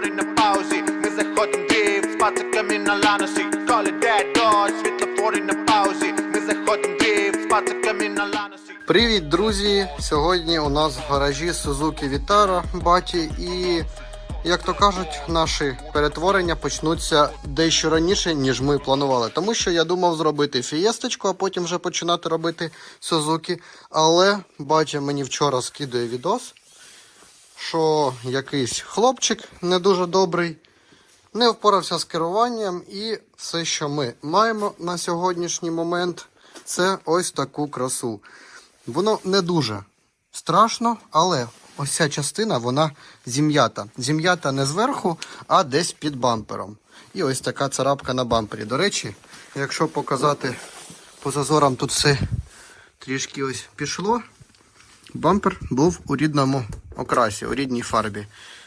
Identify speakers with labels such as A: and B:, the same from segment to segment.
A: світлофори на паузі. Ми заходим дріфт, з пациками на ланосі. It that dog, світлофори на паузі. Ми заходим дріфт, з пациками на ланосі.
B: Привіт, друзі! Сьогодні у нас в гаражі Suzuki Vitara Баті і, як то кажуть, наші перетворення почнуться дещо раніше, ніж ми планували. Тому що я думав зробити фієсточку, а потім вже починати робити Suzuki. Але батя мені вчора скидує відос, що якийсь хлопчик не дуже добрий не впорався з керуванням, і все, що ми маємо на сьогоднішній момент, це ось таку красу. Воно не дуже страшно, але ось ця частина вона зім'ята. Зім'ята не зверху, а десь під бампером. І ось така царапка на бампері. До речі, якщо показати по зазорам, тут все трішки ось пішло. Бампер був у рідному окрасі, у рідній фарбі.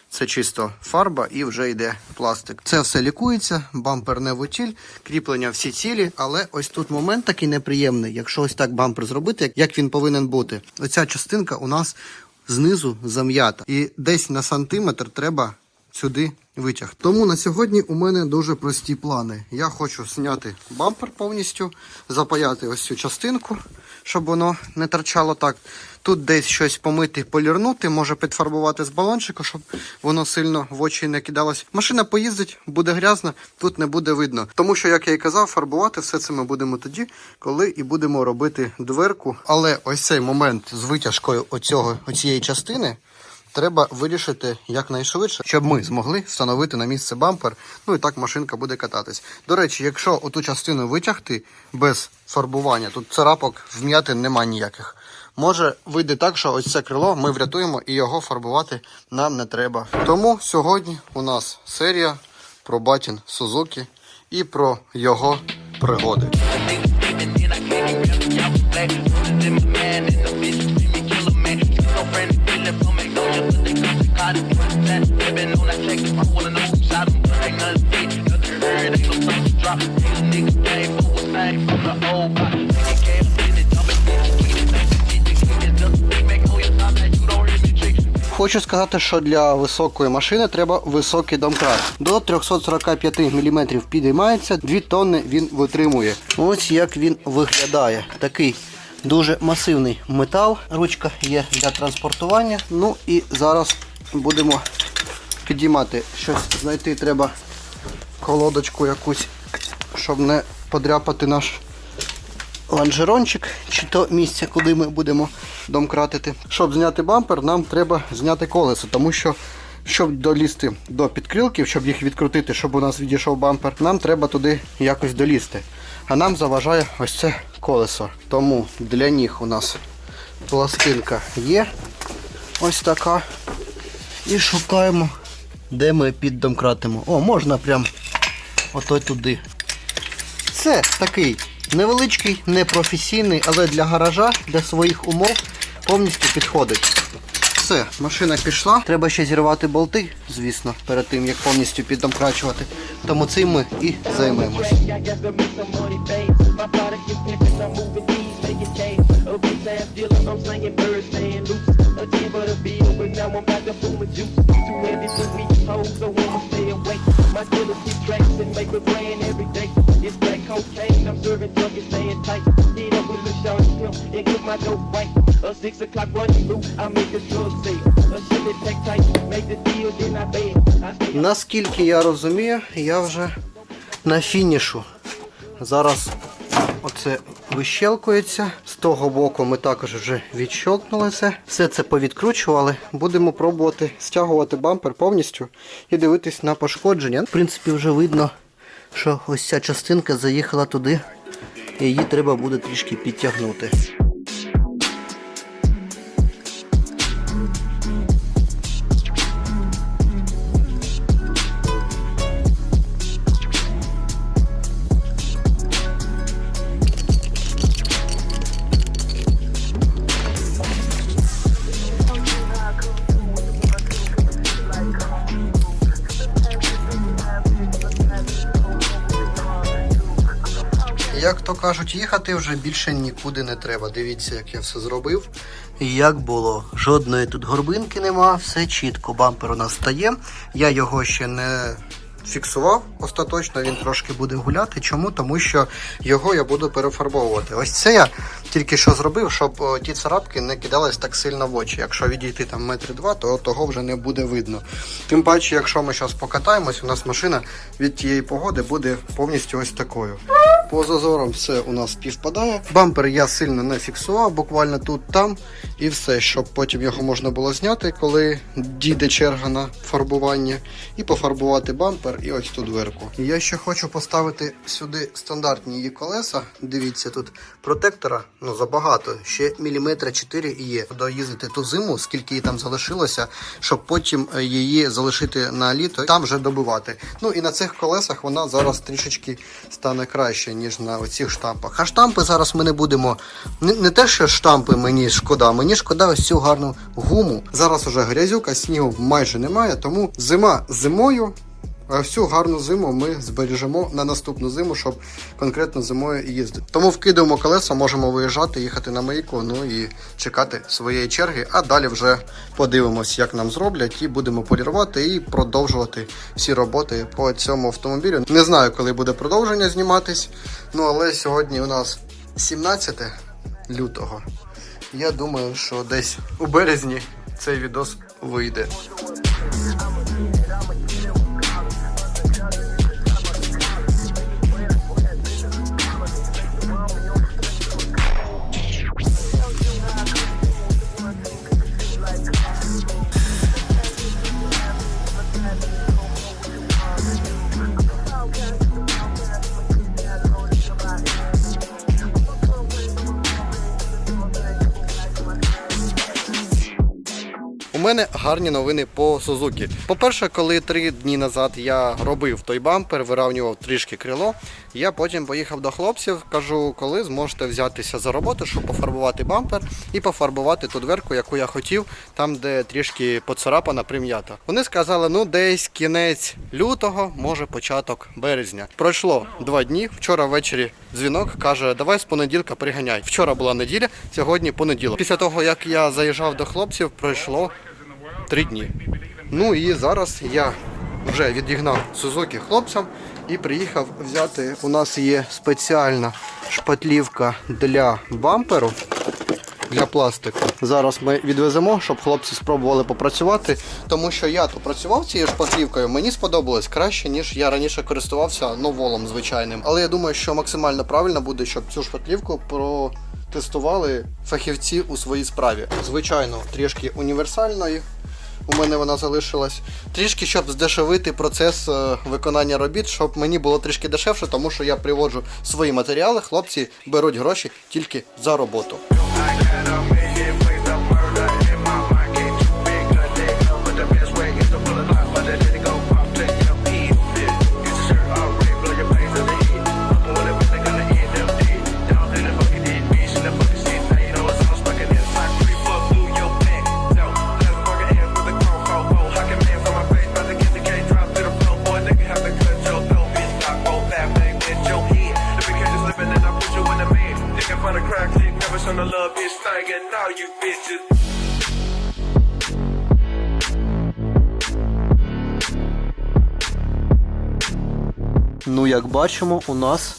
B: Це чисто фарба і вже йде пластик. Це все лікується, бампер не в утіль, кріплення всі цілі, але ось тут момент такий неприємний. Якщо ось так бампер зробити, як- він повинен бути. Оця частинка у нас знизу зам'ята. І десь на сантиметр треба сюди витяг. Тому на сьогодні у мене дуже прості плани. Я хочу зняти бампер повністю, запаяти ось цю частинку, щоб воно не торчало так. Тут десь щось помити, полірнути, може підфарбувати з балончика, щоб воно сильно в очі не кидалось. Машина поїздить, буде грязна, тут не буде видно. Тому що, як я і казав, фарбувати все це ми будемо тоді, коли і будемо робити дверку. Але ось цей момент з витяжкою оцього, оцієї частини треба вирішити якнайшвидше, щоб ми змогли встановити на місце бампер. Ну і так машинка буде кататись. До речі, якщо оту частину витягти без фарбування, тут царапок вм'яти нема ніяких. Може вийде так, що ось це крило ми врятуємо і його фарбувати нам не треба. Тому сьогодні у нас серія про батін Сузуки і про його пригоди. Хочу сказати, що для високої машини треба високий домкрат. До 345 мм підіймається, 2 тонни він витримує. Ось як він виглядає. Такий дуже масивний метал. Ручка є для транспортування. Ну і зараз будемо підіймати. Щось знайти треба колодочку якусь, щоб не подряпати наш лонжерончик, чи то місце, куди ми будемо домкратити. Щоб зняти бампер, нам треба зняти колесо, тому що, щоб долізти до підкрилків, щоб їх відкрутити, щоб у нас відійшов бампер, нам треба туди якось долізти. А нам заважає ось це колесо. Тому для них у нас пластинка є ось така. І шукаємо, де ми піддомкратимо. О, можна прям ото туди. Це такий невеличкий, непрофесійний, але для гаража, для своїх умов повністю підходить. Все, машина пішла. Треба ще зірвати болти, звісно, перед тим як повністю піддомкрачувати. Тому цим ми і займемось.
C: Now I'm about to fool with juice. Too heavy for me, hoes, so I'ma stay away. My dealers keep tracks and make a grand every day. It's black cocaine, I'm serving drunk and staying tight. Hit up with the short pimp and get my dope right. A six o'clock running loop, I make a drug sale. A shit that take tight, make the deal, then I beg.
B: Наскільки я розумію, я вже на фінішу. Зараз оце вищелкується. З того боку ми також вже відщелкнули це. Все це повідкручували. Будемо пробувати стягувати бампер повністю і дивитись на пошкодження. В принципі, вже видно, що ось ця частинка заїхала туди. І її треба буде трішки підтягнути. Кажуть, їхати вже більше нікуди не треба. Дивіться, як я все зробив. Як було, жодної тут горбинки нема, все чітко. Бампер у нас стає. Я його ще не фіксував остаточно, він трошки буде гуляти. Чому? Тому що його я буду перефарбовувати. Ось це я тільки що зробив, щоб ті царапки не кидались так сильно в очі. Якщо відійти там метри два, то того вже не буде видно. Тим паче, якщо ми зараз покатаємось, у нас машина від тієї погоди буде повністю ось такою. По зазорам все у нас співпадає. Бампер я сильно не фіксував, буквально тут там і все, щоб потім його можна було зняти, коли дійде черга на фарбування, і пофарбувати бампер і ось ту дверку. Я ще хочу поставити сюди стандартні її колеса. Дивіться, тут протектора ну забагато, ще міліметра 4 є. Доїздити ту зиму, скільки її там залишилося, щоб потім е, її залишити на літо, там вже добивати. Ну і на цих колесах вона зараз трішечки стане краще, ніж на оцих штампах. А штампи зараз ми не будемо. Не, не те, що штампи мені шкода, мені шкода ось цю гарну гуму. Зараз уже грязюка, снігу майже немає, тому зима зимою. А всю гарну зиму ми збережемо на наступну зиму, щоб конкретно зимою їздити. Тому вкидаємо колеса, можемо виїжджати, їхати на мийку, ну і чекати своєї черги. А далі вже подивимось, як нам зроблять, і будемо полірувати і продовжувати всі роботи по цьому автомобілю. Не знаю, коли буде продовження зніматись. Ну але сьогодні у нас 17 лютого. Я думаю, що десь у березні цей відос вийде. Мене гарні новини по Сузукі. По-перше, коли три дні назад я робив той бампер, вирівнював трішки крило, я потім поїхав до хлопців, кажу, коли зможете взятися за роботу, щоб пофарбувати бампер і пофарбувати ту дверку, яку я хотів, там, де трішки поцарапана прим'ята. Вони сказали, ну десь кінець лютого, може початок березня. Пройшло два дні. Вчора ввечері дзвінок каже, давай з понеділка приганяй. Вчора була неділя, сьогодні понеділок. Після того, як я заїжджав до хлопців, пройшло три дні. Ну і зараз я вже відігнав Сузуки хлопцям і приїхав взяти. У нас є спеціальна шпатлівка для бамперу. Для пластику. Зараз ми відвеземо, щоб хлопці спробували попрацювати, тому що я то працював цією шпатлівкою, мені сподобалось краще, ніж я раніше користувався новолом звичайним. Але я думаю, що максимально правильно буде, щоб цю шпатлівку протестували фахівці у своїй справі. Звичайно, трішки універсальної. У мене вона залишилась. Трішки, щоб здешевити процес е, виконання робіт, щоб мені було трішки дешевше, тому що я приводжу свої матеріали, хлопці беруть гроші тільки за роботу. Ну, як бачимо, у нас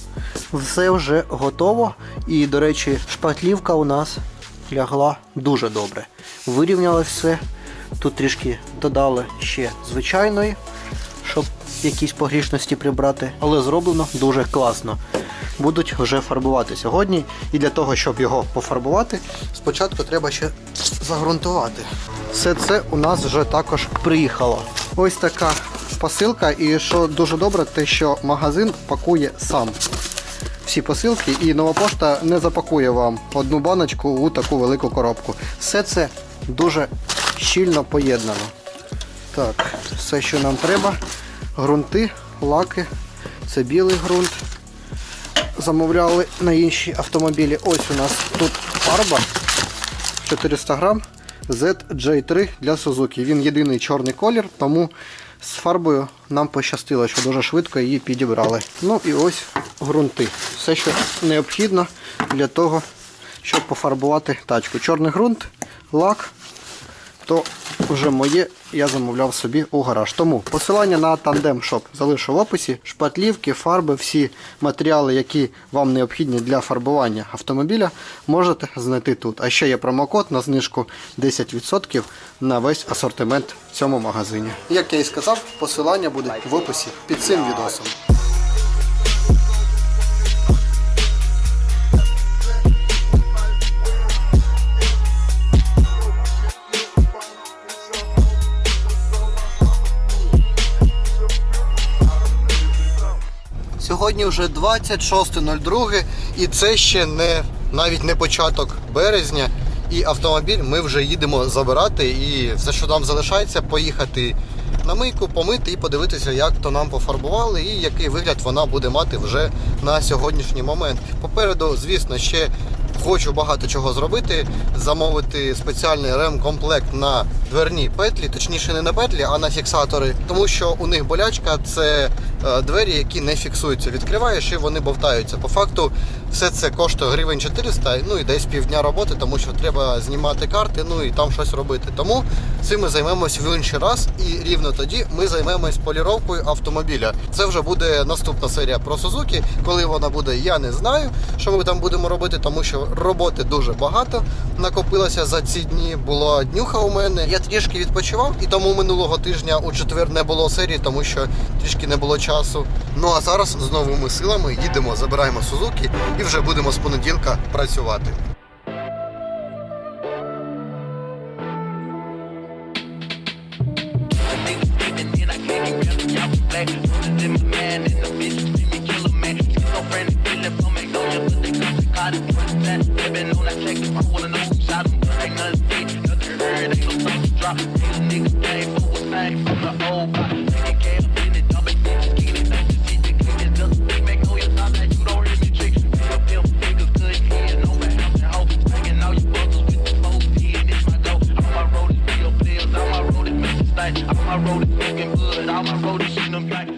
B: все вже готово. І, до речі, шпатлівка у нас лягла дуже добре. Вирівняли все. Тут трішки додали ще звичайної, щоб якісь погрішності прибрати. Але зроблено дуже класно. Будуть вже фарбувати сьогодні. І для того, щоб його пофарбувати, спочатку треба ще загрунтувати. Все це у нас вже також приїхало. Ось така посилка, і що дуже добре, те, що магазин пакує сам всі посилки, і нова пошта не запакує вам одну баночку у таку велику коробку. Все це дуже щільно поєднано. Так, все, що нам треба. Грунти, лаки, це білий ґрунт. Замовляли на інші автомобілі. Ось у нас тут фарба 400 грам ZJ3 для Suzuki. Він єдиний чорний колір, тому з фарбою нам пощастило, що дуже швидко її підібрали. Ну і ось ґрунти. Все, що необхідно для того, щоб пофарбувати тачку. Чорний ґрунт лак, то вже моє я замовляв собі у гараж. Тому посилання на тандем шоп залишу в описі. Шпатлівки, фарби, всі матеріали, які вам необхідні для фарбування автомобіля, можете знайти тут. А ще є промокод на знижку 10% на весь асортимент в цьому магазині. Як я і сказав, посилання буде в описі під цим відосом. Сьогодні вже 26.02 і це ще не навіть не початок березня. І автомобіль ми вже їдемо забирати. І все, що нам залишається, поїхати на мийку, помити і подивитися, як то нам пофарбували і який вигляд вона буде мати вже на сьогоднішній момент. Попереду, звісно, ще хочу багато чого зробити. Замовити спеціальний ремкомплект на дверні петлі, точніше не на петлі, а на фіксатори, тому що у них болячка це е, двері, які не фіксуються. Відкриваєш і вони бовтаються. По факту, все це коштує гривень 400, ну і десь півдня роботи, тому що треба знімати карти, ну і там щось робити. Тому цим ми займемось в інший раз, і рівно тоді ми займемось поліровкою автомобіля. Це вже буде наступна серія про Сузуки. Коли вона буде, я не знаю, що ми там будемо робити, тому що роботи дуже багато накопилося за ці дні. Була днюха у мене. Я трішки відпочивав, і тому минулого тижня у четвер не було серії, тому що трішки не було часу. Ну а зараз з новими силами їдемо, забираємо Сузуки і вже будемо з понеділка працювати.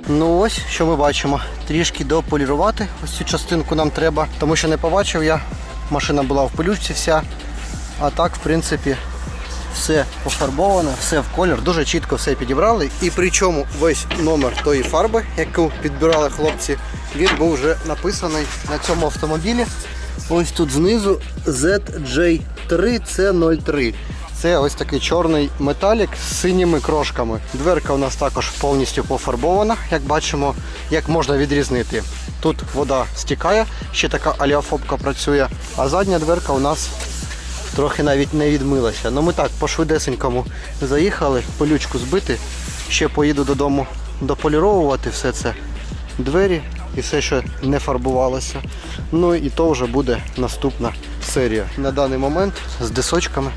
B: Ну ось що ми бачимо. Трішки дополірувати ось цю частинку нам треба, тому що не побачив я. Машина була в пилючці вся. А так, в принципі, все пофарбовано, все в колір, дуже чітко все підібрали. І причому весь номер тої фарби, яку підбирали хлопці, він був вже написаний на цьому автомобілі. Ось тут знизу ZJ3C03. Це ось такий чорний металік з синіми крошками. Дверка у нас також повністю пофарбована, як бачимо, як можна відрізнити. Тут вода стікає, ще така аліофобка працює, а задня дверка у нас трохи навіть не відмилася. Ну ми так по швидесенькому заїхали, полючку збити. Ще поїду додому дополіровувати все це. Двері і все, що не фарбувалося. Ну і то вже буде наступна серія. На даний момент з дисочками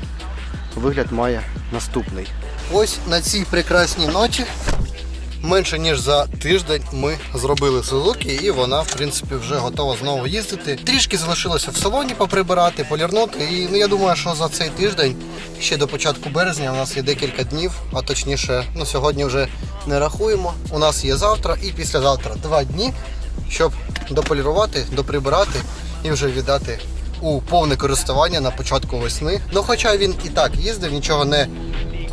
B: вигляд має наступний. Ось на цій прекрасній ночі. Менше ніж за тиждень ми зробили Сузуки і вона, в принципі, вже готова знову їздити. Трішки залишилося в салоні поприбирати, полірнути. І ну, я думаю, що за цей тиждень, ще до початку березня, у нас є декілька днів, а точніше, ну сьогодні вже не рахуємо. У нас є завтра і післязавтра два дні, щоб дополірувати, доприбирати і вже віддати у повне користування на початку весни. Ну, хоча він і так їздив, нічого не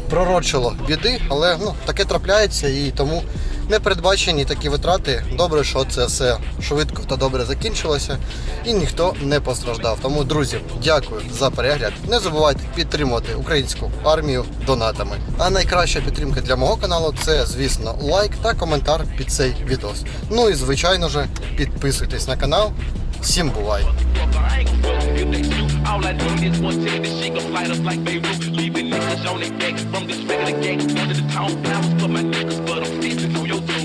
B: пророчило біди, але ну, таке трапляється і тому не передбачені такі витрати. Добре, що це все швидко та добре закінчилося і ніхто не постраждав. Тому, друзі, дякую за перегляд. Не забувайте підтримувати українську армію донатами. А найкраща підтримка для мого каналу це, звісно, лайк та коментар під цей відос. Ну і звичайно ж, підписуйтесь на канал. Всім бувай!
D: I ain't if they shoot. All I need is one ticket, this shit gon' light up like Beirut. Leaving niggas on their back from this regular gang. Under the town flowers for my niggas, but I'm stitching on your truck,